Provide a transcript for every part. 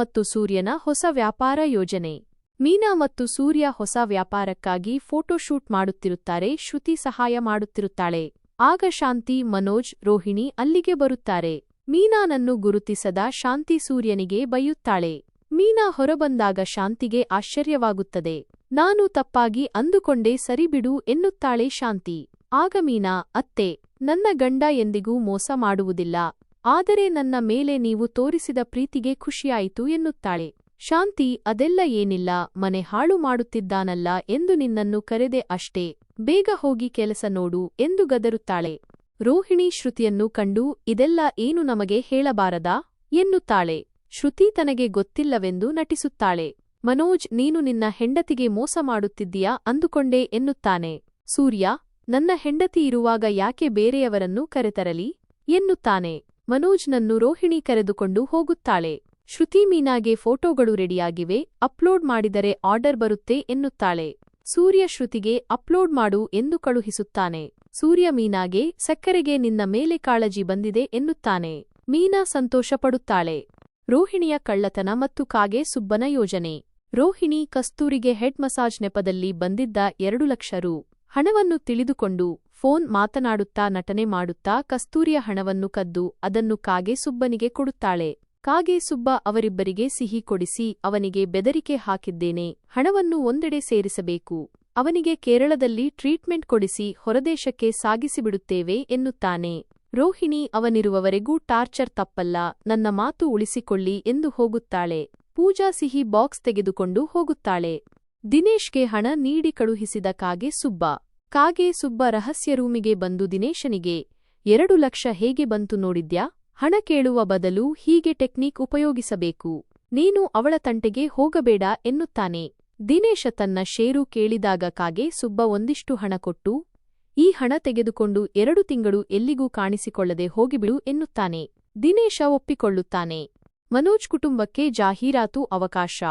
ಮತ್ತು ಸೂರ್ಯನ ಹೊಸ ವ್ಯಾಪಾರ ಯೋಜನೆ. ಮೀನಾ ಮತ್ತು ಸೂರ್ಯ ಹೊಸ ವ್ಯಾಪಾರಕ್ಕಾಗಿ ಫೋಟೋಶೂಟ್ ಮಾಡುತ್ತಿರುತ್ತಾರೆ, ಶ್ರುತಿ ಸಹಾಯ ಮಾಡುತ್ತಿರುತ್ತಾಳೆ. ಆಗ ಶಾಂತಿ, ಮನೋಜ್, ರೋಹಿಣಿ ಅಲ್ಲಿಗೆ ಬರುತ್ತಾರೆ. ಮೀನಾನನ್ನು ಗುರುತಿಸದ ಶಾಂತಿ ಸೂರ್ಯನಿಗೆ ಬೈಯುತ್ತಾಳೆ. ಮೀನಾ ಹೊರಬಂದಾಗ ಶಾಂತಿಗೆ ಆಶ್ಚರ್ಯವಾಗುತ್ತದೆ. ನಾನು ತಪ್ಪಾಗಿ ಅಂದುಕೊಂಡೆ ಸರಿಬಿಡು ಎನ್ನುತ್ತಾಳೆ ಶಾಂತಿ. ಆಗ ಮೀನಾ, ಅತ್ತೆ, ನನ್ನ ಗಂಡ ಎಂದಿಗೂ ಮೋಸ ಮಾಡುವುದಿಲ್ಲ. ಆದರೆ ನನ್ನ ಮೇಲೆ ನೀವು ತೋರಿಸಿದ ಪ್ರೀತಿಗೆ ಖುಷಿಯಾಯಿತು ಎನ್ನುತ್ತಾಳೆ. ಶಾಂತಿ, ಅದೆಲ್ಲ ಏನಿಲ್ಲ, ಮನೆ ಹಾಳು ಮಾಡುತ್ತಿದ್ದಾನಲ್ಲ ಎಂದು ನಿನ್ನನ್ನು ಕರೆದೆ ಅಷ್ಟೇ. ಬೇಗ ಹೋಗಿ ಕೆಲಸ ನೋಡು ಎಂದು ಗದರುತ್ತಾಳೆ. ರೋಹಿಣಿ ಶ್ರುತಿಯನ್ನು ಕಂಡು, ಇದೆಲ್ಲ ಏನು ನಮಗೆ ಹೇಳಬಾರದಾ? ಎನ್ನುತ್ತಾಳೆ. ಶ್ರುತಿ ತನಗೆ ಗೊತ್ತಿಲ್ಲವೆಂದು ನಟಿಸುತ್ತಾಳೆ. ಮನೋಜ್, ನೀನು ನಿನ್ನ ಹೆಂಡತಿಗೆ ಮೋಸ ಮಾಡುತ್ತಿದ್ದೀಯಾ ಅಂದುಕೊಂಡೆ ಎನ್ನುತ್ತಾನೆ. ಸೂರ್ಯ, ನನ್ನ ಹೆಂಡತಿ ಇರುವಾಗ ಯಾಕೆ ಬೇರೆಯವರನ್ನು ಕರೆತರಲಿ? ಎನ್ನುತ್ತಾನೆ. ಮನೋಜ್ನನ್ನು ರೋಹಿಣಿ ಕರೆದುಕೊಂಡು ಹೋಗುತ್ತಾಳೆ. ಶ್ರುತಿ ಮೀನಾಗೆ ಫೋಟೋಗಳು ರೆಡಿಯಾಗಿವೆ. ಅಪ್ಲೋಡ್ ಮಾಡಿದರೆ ಆರ್ಡರ್ ಬರುತ್ತೆ ಎನ್ನುತ್ತಾಳೆ. ಸೂರ್ಯ ಶ್ರುತಿಗೆ ಅಪ್ಲೋಡ್ ಮಾಡು ಎಂದು ಕಳುಹಿಸುತ್ತಾನೆ. ಸೂರ್ಯ ಮೀನಾಗೆ, ಸಕ್ಕರೆಗೆ ನಿನ್ನ ಮೇಲೆ ಕಾಳಜಿ ಬಂದಿದೆ ಎನ್ನುತ್ತಾನೆ. ಮೀನಾ ಸಂತೋಷಪಡುತ್ತಾಳೆ. ರೋಹಿಣಿಯ ಕಳ್ಳತನ ಮತ್ತು ಕಾಗೆ ಸುಬ್ಬನ ಯೋಜನೆ. ರೋಹಿಣಿ ಕಸ್ತೂರಿಗೆ ಹೆಡ್ ಮಸಾಜ್ ನೆಪದಲ್ಲಿ ಬಂದಿದ್ದ ಎರಡು ಲಕ್ಷ ರು. ಹಣವನ್ನು ತಿಳಿದುಕೊಂಡು ಫೋನ್ ಮಾತನಾಡುತ್ತಾ ನಟನೆ ಮಾಡುತ್ತಾ ಕಸ್ತೂರಿಯ ಹಣವನ್ನು ಕದ್ದು ಅದನ್ನು ಕಾಗೆ ಸುಬ್ಬನಿಗೆ ಕೊಡುತ್ತಾಳೆ. ಕಾಗೆ ಸುಬ್ಬ ಅವರಿಬ್ಬರಿಗೆ ಸಿಹಿ ಕೊಡಿಸಿ ಅವನಿಗೆ ಬೆದರಿಕೆ ಹಾಕಿದ್ದೇನೆ, ಹಣವನ್ನು ಒಂದೆಡೆ ಸೇರಿಸಬೇಕು. ಅವನಿಗೆ ಕೇರಳದಲ್ಲಿ ಟ್ರೀಟ್ಮೆಂಟ್ ಕೊಡಿಸಿ ಹೊರದೇಶಕ್ಕೆ ಸಾಗಿಸಿಬಿಡುತ್ತೇವೆ ಎನ್ನುತ್ತಾನೆ. ರೋಹಿಣಿ ಅವನಿರುವವರೆಗೂ ಟಾರ್ಚರ್ ತಪ್ಪಲ್ಲ, ನನ್ನ ಮಾತು ಉಳಿಸಿಕೊಳ್ಳಿ ಎಂದು ಹೋಗುತ್ತಾಳೆ. ಪೂಜಾ ಸಿಹಿ ಬಾಕ್ಸ್ ತೆಗೆದುಕೊಂಡು ಹೋಗುತ್ತಾಳೆ. ದಿನೇಶ್ಗೆ ಹಣ ನೀಡಿ ಕಳುಹಿಸಿದ ಕಾಗೆ ಸುಬ್ಬ. ಕಾಗೆ ಸುಬ್ಬ ರಹಸ್ಯ ರೂಮಿಗೆ ಬಂದು ದಿನೇಶನಿಗೆ, ಎರಡು ಲಕ್ಷ ಹೇಗೆ ಬಂತು ನೋಡಿದ್ಯಾ? ಹಣ ಕೇಳುವ ಬದಲು ಹೀಗೆ ಟೆಕ್ನಿಕ್ ಉಪಯೋಗಿಸಬೇಕು. ನೀನು ಅವಳ ತಂಟೆಗೆ ಹೋಗಬೇಡ ಎನ್ನುತ್ತಾನೆ. ದಿನೇಶ ತನ್ನ ಷೇರು ಕೇಳಿದಾಗ ಕಾಗೆ ಸುಬ್ಬ ಒಂದಿಷ್ಟು ಹಣ ಕೊಟ್ಟು, ಈ ಹಣ ತೆಗೆದುಕೊಂಡು ಎರಡು ತಿಂಗಳು ಎಲ್ಲಿಗೂ ಕಾಣಿಸಿಕೊಳ್ಳದೆ ಹೋಗಿಬಿಡು ಎನ್ನುತ್ತಾನೆ. ದಿನೇಶ ಒಪ್ಪಿಕೊಳ್ಳುತ್ತಾನೆ. ಮನೋಜ್ ಕುಟುಂಬಕ್ಕೆ ಜಾಹೀರಾತು ಅವಕಾಶ.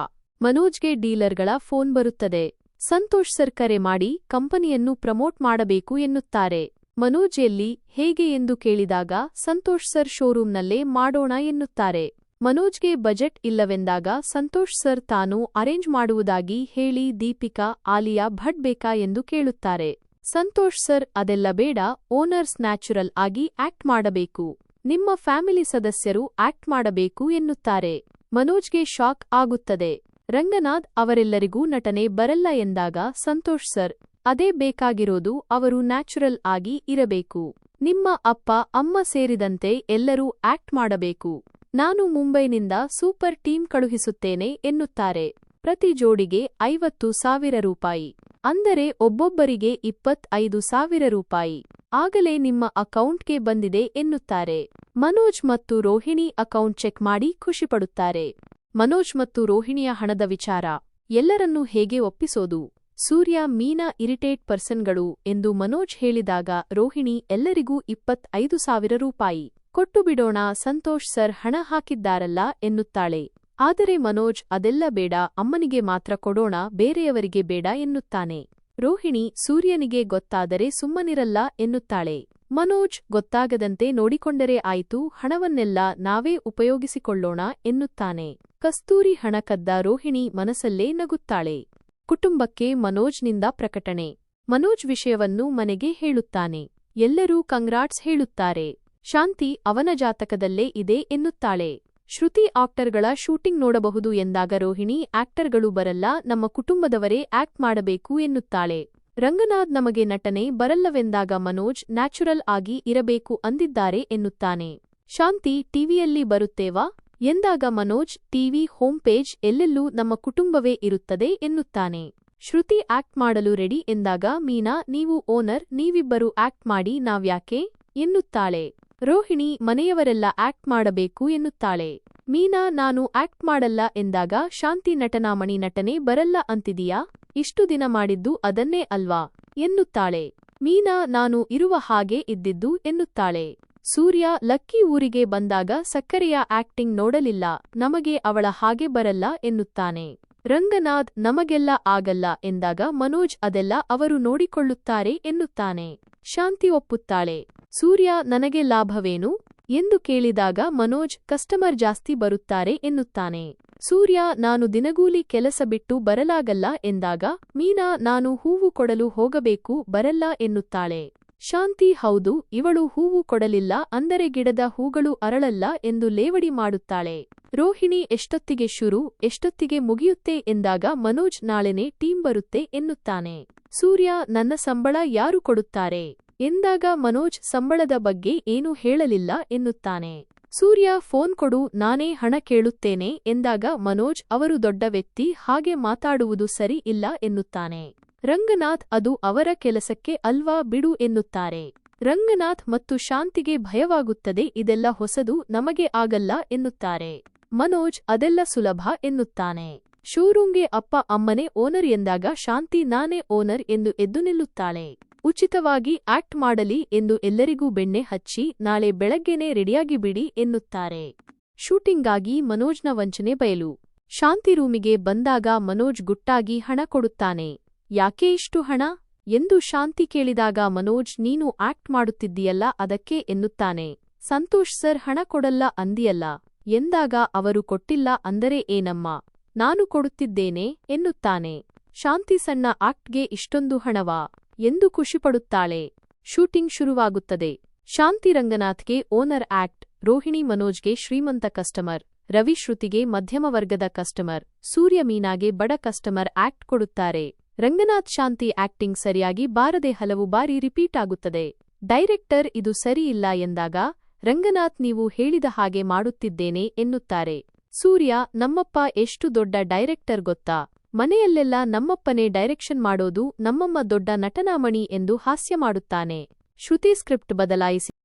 ಮನೋಜ್ಗೆ ಡೀಲರ್ಗಳ ಫೋನ್ ಬರುತ್ತದೆ. ಸಂತೋಷ್ ಸರ್ ಕರೆ ಮಾಡಿ ಕಂಪನಿಯನ್ನು ಪ್ರಮೋಟ್ ಮಾಡಬೇಕು ಎನ್ನುತ್ತಾರೆ. ಮನೋಜ್ ಎಲ್ಲಿ, ಹೇಗೆ ಎಂದು ಕೇಳಿದಾಗ ಸಂತೋಷ್ ಸರ್ ಶೋರೂಂನಲ್ಲೇ ಮಾಡೋಣ ಎನ್ನುತ್ತಾರೆ. ಮನೋಜ್ಗೆ ಬಜೆಟ್ ಇಲ್ಲವೆಂದಾಗ ಸಂತೋಷ್ ಸರ್ ತಾನು ಅರೇಂಜ್ ಮಾಡುವುದಾಗಿ ಹೇಳಿ ದೀಪಿಕಾ, ಆಲಿಯಾ ಭಟ್ ಬೇಕಾ ಎಂದು ಕೇಳುತ್ತಾರೆ. ಸಂತೋಷ್ ಸರ್, ಅದೆಲ್ಲ ಬೇಡ, ಓನರ್ಸ್ ನ್ಯಾಚುರಲ್ ಆಗಿ ಆಕ್ಟ್ ಮಾಡಬೇಕು. ನಿಮ್ಮ ಫ್ಯಾಮಿಲಿ ಸದಸ್ಯರು ಆಕ್ಟ್ ಮಾಡಬೇಕು ಎನ್ನುತ್ತಾರೆ. ಮನೋಜ್ಗೆ ಶಾಕ್ ಆಗುತ್ತದೆ. ರಂಗನಾಥ್ ಅವರೆಲ್ಲರಿಗೂ ನಟನೆ ಬರಲ್ಲ ಎಂದಾಗ ಸಂತೋಷ್ ಸರ್, ಅದೇ ಬೇಕಾಗಿರೋದು ಅವರು ನ್ಯಾಚುರಲ್ ಆಗಿ ಇರಬೇಕು. ನಿಮ್ಮ ಅಪ್ಪ, ಅಮ್ಮ ಸೇರಿದಂತೆ ಎಲ್ಲರೂ ಆಕ್ಟ್ ಮಾಡಬೇಕು. ನಾನು ಮುಂಬೈನಿಂದ ಸೂಪರ್ ಟೀಮ್ ಕಳುಹಿಸುತ್ತೇನೆ ಎನ್ನುತ್ತಾರೆ. ಪ್ರತಿ ಜೋಡಿಗೆ ಐವತ್ತು ಸಾವಿರ ರೂಪಾಯಿ. ಅಂದರೆ ಒಬ್ಬೊಬ್ಬರಿಗೆ ಇಪ್ಪತ್ತೈದು ಸಾವಿರ ರೂಪಾಯಿ. ಆಗಲೇ ನಿಮ್ಮ ಅಕೌಂಟ್ಗೆ ಬಂದಿದೆ ಎನ್ನುತ್ತಾರೆ. ಮನೋಜ್ ಮತ್ತು ರೋಹಿಣಿ ಅಕೌಂಟ್ ಚೆಕ್ ಮಾಡಿ ಖುಷಿಪಡುತ್ತಾರೆ ಮನೋಜ್ ಮತ್ತು ರೋಹಿಣಿಯ ಹಣದ ವಿಚಾರ. ಎಲ್ಲರನ್ನೂ ಹೇಗೆ ಒಪ್ಪಿಸೋದು? ಸೂರ್ಯ ಮೀನಾ ಇರಿಟೇಟ್ ಪರ್ಸನ್ಗಳು ಎಂದು ಮನೋಜ್ ಹೇಳಿದಾಗ ರೋಹಿಣಿ ಎಲ್ಲರಿಗೂ ಇಪ್ಪತ್ತೈದು ಸಾವಿರ ರೂಪಾಯಿ. ಕೊಟ್ಟು ಬಿಡೋಣ, ಸಂತೋಷ್ ಸರ್ ಹಣ ಹಾಕಿದ್ದಾರಲ್ಲ ಎನ್ನುತ್ತಾಳೆ. ಆದರೆ ಮನೋಜ್, ಅದೆಲ್ಲ ಬೇಡ, ಅಮ್ಮನಿಗೆ ಮಾತ್ರ ಕೊಡೋಣ, ಬೇರೆಯವರಿಗೆ ಬೇಡ ಎನ್ನುತ್ತಾನೆ. ರೋಹಿಣಿ ಸೂರ್ಯನಿಗೆ ಗೊತ್ತಾದರೆ ಸುಮ್ಮನಿರಲ್ಲ ಎನ್ನುತ್ತಾಳೆ. ಮನೋಜ್, ಗೊತ್ತಾಗದಂತೆ ನೋಡಿಕೊಂಡರೆ ಆಯಿತು, ಹಣವನ್ನೆಲ್ಲ ನಾವೇ ಉಪಯೋಗಿಸಿಕೊಳ್ಳೋಣ ಎನ್ನುತ್ತಾನೆ. ಕಸ್ತೂರಿ ಹಣ ಕದ್ದ ರೋಹಿಣಿ ಮನಸ್ಸಲ್ಲೇ ನಗುತ್ತಾಳೆ. ಕುಟುಂಬಕ್ಕೆ ಮನೋಜ್ನಿಂದ ಪ್ರಕಟಣೆ. ಮನೋಜ್ ವಿಷಯವನ್ನು ಮನೆಗೆ ಹೇಳುತ್ತಾನೆ. ಎಲ್ಲರೂ ಕಂಗ್ರಾಟ್ಸ್ ಹೇಳುತ್ತಾರೆ. ಶಾಂತಿ ಅವನ ಜಾತಕದಲ್ಲೇ ಇದೆ ಎನ್ನುತ್ತಾಳೆ. ಶ್ರುತಿ ಆಕ್ಟರ್ಗಳ ಶೂಟಿಂಗ್ ನೋಡಬಹುದು ಎಂದಾಗ ರೋಹಿಣಿ ಆಕ್ಟರ್ಗಳು ಬರಲ್ಲ, ನಮ್ಮ ಕುಟುಂಬದವರೇ ಆಕ್ಟ್ ಮಾಡಬೇಕು ಎನ್ನುತ್ತಾಳೆ. ರಂಗನಾಥ್ ನಮಗೆ ನಟನೆ ಬರಲ್ಲವೆಂದಾಗ ಮನೋಜ್ ನ್ಯಾಚುರಲ್ ಆಗಿ ಇರಬೇಕು ಅಂದಿದ್ದಾರೆ ಎನ್ನುತ್ತಾನೆ. ಶಾಂತಿ ಟಿವಿಯಲ್ಲಿ ಬರುತ್ತೇವಾ? ಎಂದಾಗ ಮನೋಜ್ ಟಿವಿ ಹೋಮ್ ಪೇಜ್ ಎಲ್ಲೆಲ್ಲೂ ನಮ್ಮ ಕುಟುಂಬವೇ ಇರುತ್ತದೆ ಎನ್ನುತ್ತಾನೆ. ಶ್ರುತಿ ಆಕ್ಟ್ ಮಾಡಲು ರೆಡಿ ಎಂದಾಗ ಮೀನಾ, ನೀವು ಓನರ್, ನೀವಿಬ್ಬರು ಆಕ್ಟ್ ಮಾಡಿ ನಾವ್ಯಾಕೆ? ಎನ್ನುತ್ತಾಳೆ. ರೋಹಿಣಿ ಮನೆಯವರೆಲ್ಲ ಆಕ್ಟ್ ಮಾಡಬೇಕು ಎನ್ನುತ್ತಾಳೆ. ಮೀನಾ, ನಾನು ಆಕ್ಟ್ ಮಾಡಲ್ಲ ಎಂದಾಗ ಶಾಂತಿ ನಟನಾಮಣಿ ನಟನೆ ಬರಲ್ಲ ಅಂತಿದೀಯಾ? ಇಷ್ಟು ದಿನ ಮಾಡಿದ್ದು ಅದನ್ನೇ ಅಲ್ವಾ? ಎನ್ನುತ್ತಾಳೆ. ಮೀನಾ, ನಾನು ಇರುವ ಹಾಗೆ ಇದ್ದಿದ್ದು ಎನ್ನುತ್ತಾಳೆ. ಸೂರ್ಯ ಲಕ್ಕಿ ಊರಿಗೆ ಬಂದಾಗ ಸಕ್ಕರೆಯ ಆಕ್ಟಿಂಗ್ ನೋಡಲಿಲ್ಲ, ನಮಗೆ ಅವಳ ಹಾಗೆ ಬರಲ್ಲ ಎನ್ನುತ್ತಾನೆ. ರಂಗನಾಥ್, ನಮಗೆಲ್ಲ ಆಗಲ್ಲ ಎಂದಾಗ ಮನೋಜ್ ಅದೆಲ್ಲ ಅವರು ನೋಡಿಕೊಳ್ಳುತ್ತಾರೆ ಎನ್ನುತ್ತಾನೆ. ಶಾಂತಿ ಒಪ್ಪುತ್ತಾಳೆ. ಸೂರ್ಯ, ನನಗೆ ಲಾಭವೇನು? ಎಂದು ಕೇಳಿದಾಗ ಮನೋಜ್, ಕಸ್ಟಮರ್ ಜಾಸ್ತಿ ಬರುತ್ತಾರೆ ಎನ್ನುತ್ತಾನೆ. ಸೂರ್ಯ, ನಾನು ದಿನಗೂಲಿ ಕೆಲಸ ಬಿಟ್ಟು ಬರಲಾಗಲ್ಲ ಎಂದಾಗ, ಮೀನಾ, ನಾನು ಹೂವು ಕೊಡಲು ಹೋಗಬೇಕು, ಬರಲ್ಲ ಎನ್ನುತ್ತಾಳೆ. ಶಾಂತಿ ಹೌದು, ಇವಳು ಹೂವು ಕೊಡಲಿಲ್ಲ, ಅಂದರೆ ಗಿಡದ ಹೂಗಳು ಅರಳಲ್ಲ ಎಂದು ಲೇವಡಿ ಮಾಡುತ್ತಾಳೆ. ರೋಹಿಣಿ ಎಷ್ಟೊತ್ತಿಗೆ ಶುರು, ಎಷ್ಟೊತ್ತಿಗೆ ಮುಗಿಯುತ್ತೆ ಎಂದಾಗ ಮನೋಜ್ ನಾಳೆನೆ ಟೀಮ್ ಬರುತ್ತೆ ಎನ್ನುತ್ತಾನೆ. ಸೂರ್ಯ, ನನ್ನ ಸಂಬಳ ಯಾರು ಕೊಡುತ್ತಾರೆ? ಎಂದಾಗ ಮನೋಜ್ ಸಂಬಳದ ಬಗ್ಗೆ ಏನೂ ಹೇಳಲಿಲ್ಲ ಎನ್ನುತ್ತಾನೆ. ಸೂರ್ಯ, ಫೋನ್ ಕೊಡು, ನಾನೇ ಹಣ ಕೇಳುತ್ತೇನೆ ಎಂದಾಗ ಮನೋಜ್, ಅವರು ದೊಡ್ಡ ವ್ಯಕ್ತಿ, ಹಾಗೆ ಮಾತಾಡುವುದು ಸರಿ ಇಲ್ಲ ಎನ್ನುತ್ತಾನೆ. ರಂಗನಾಥ್ ಅದು ಅವರ ಕೆಲಸಕ್ಕೆ ಅಲ್ವಾ ಬಿಡು ಎನ್ನುತ್ತಾರೆ. ರಂಗನಾಥ್ ಮತ್ತು ಶಾಂತಿಗೆ ಭಯವಾಗುತ್ತದೆ ಇದೆಲ್ಲ ಹೊಸದು ನಮಗೆ ಆಗಲ್ಲ ಎನ್ನುತ್ತಾರೆ. ಮನೋಜ್ ಅದೆಲ್ಲ ಸುಲಭ ಎನ್ನುತ್ತಾನೆ. ಶೂರೂಂಗೆ ಅಪ್ಪ ಅಮ್ಮನೇ ಓನರ್ ಎಂದಾಗ ಶಾಂತಿ ನಾನೇ ಓನರ್ ಎಂದು ಎದ್ದು ನಿಲ್ಲುತ್ತಾಳೆ. ಉಚಿತವಾಗಿ ಆಕ್ಟ್ ಮಾಡಲಿ ಎಂದು ಎಲ್ಲರಿಗೂ ಬೆಣ್ಣೆ ಹಚ್ಚಿ ನಾಳೆ ಬೆಳಗ್ಗೆನೇ ರೆಡಿಯಾಗಿ ಬಿಡಿ ಎನ್ನುತ್ತಾರೆ. ಶೂಟಿಂಗಾಗಿ ಮನೋಜ್ನ ವಂಚನೆ ಬಯಲು. ಶಾಂತಿ ರೂಮಿಗೆ ಬಂದಾಗ ಮನೋಜ್ ಗುಟ್ಟಾಗಿ ಹಣ ಕೊಡುತ್ತಾನೆ. ಯಾಕೆ ಇಷ್ಟು ಹಣ? ಎಂದು ಶಾಂತಿ ಕೇಳಿದಾಗ ಮನೋಜ್, ನೀನು ಆಕ್ಟ್ ಮಾಡುತ್ತಿದ್ದೀಯಲ್ಲ, ಅದಕ್ಕೆ ಎನ್ನುತ್ತಾನೆ. ಸಂತೋಷ್ ಸರ್, ಹಣ ಕೊಡಲ್ಲ ಅಂದಿಯಲ್ಲ. ಎಂದಾಗ ಅವರು ಕೊಟ್ಟಿಲ್ಲ ಅಂದರೆ ಏನಮ್ಮ? ನಾನು ಕೊಡುತ್ತಿದ್ದೇನೆ, ಎನ್ನುತ್ತಾನೆ. ಶಾಂತಿ ಸಣ್ಣ ಆಕ್ಟ್ಗೆ ಇಷ್ಟೊಂದು ಹಣವಾ? ಎಂದು ಖುಷಿಪಡುತ್ತಾಳೆ. ಶೂಟಿಂಗ್ ಶುರುವಾಗುತ್ತದೆ. ಶಾಂತಿ ರಂಗನಾಥ್ಗೆ ಓನರ್ ಆಕ್ಟ್. ರೋಹಿಣಿ ಮನೋಜ್ಗೆ ಶ್ರೀಮಂತ ಕಸ್ಟಮರ್. ರವಿ ಶ್ರುತಿಗೆ ಮಧ್ಯಮ ವರ್ಗದ ಕಸ್ಟಮರ್. ಸೂರ್ಯ ಮೀನಾಗೆ ಬಡ ಕಸ್ಟಮರ್ ಆಕ್ಟ್ ಕೊಡುತ್ತಾರೆ. ರಂಗನಾಥ್ ಶಾಂತಿ ಆಕ್ಟಿಂಗ್ ಸರಿಯಾಗಿ ಬಾರದೆ ಹಲವು ಬಾರಿ ರಿಪೀಟ್ ಆಗುತ್ತದೆ. ಡೈರೆಕ್ಟರ್, ಇದು ಸರಿಯಿಲ್ಲ ಎಂದಾಗ, ರಂಗನಾಥ್, ನೀವು ಹೇಳಿದ ಹಾಗೆ ಮಾಡುತ್ತಿದ್ದೇನೆ ಎನ್ನುತ್ತಾರೆ. ಸೂರ್ಯ, ನಮ್ಮಪ್ಪ ಎಷ್ಟು ದೊಡ್ಡ ಡೈರೆಕ್ಟರ್ ಗೊತ್ತಾ? ಮನೆಯಲ್ಲೆಲ್ಲ ನಮ್ಮಪ್ಪನೇ ಡೈರೆಕ್ಷನ್ ಮಾಡೋದು ನಮ್ಮಮ್ಮ ದೊಡ್ಡ ನಟನಾಮಣಿ ಎಂದು ಹಾಸ್ಯ ಮಾಡುತ್ತಾನೆ. ಶ್ರುತಿ ಸ್ಕ್ರಿಪ್ಟ್ ಬದಲಾಯಿಸಿ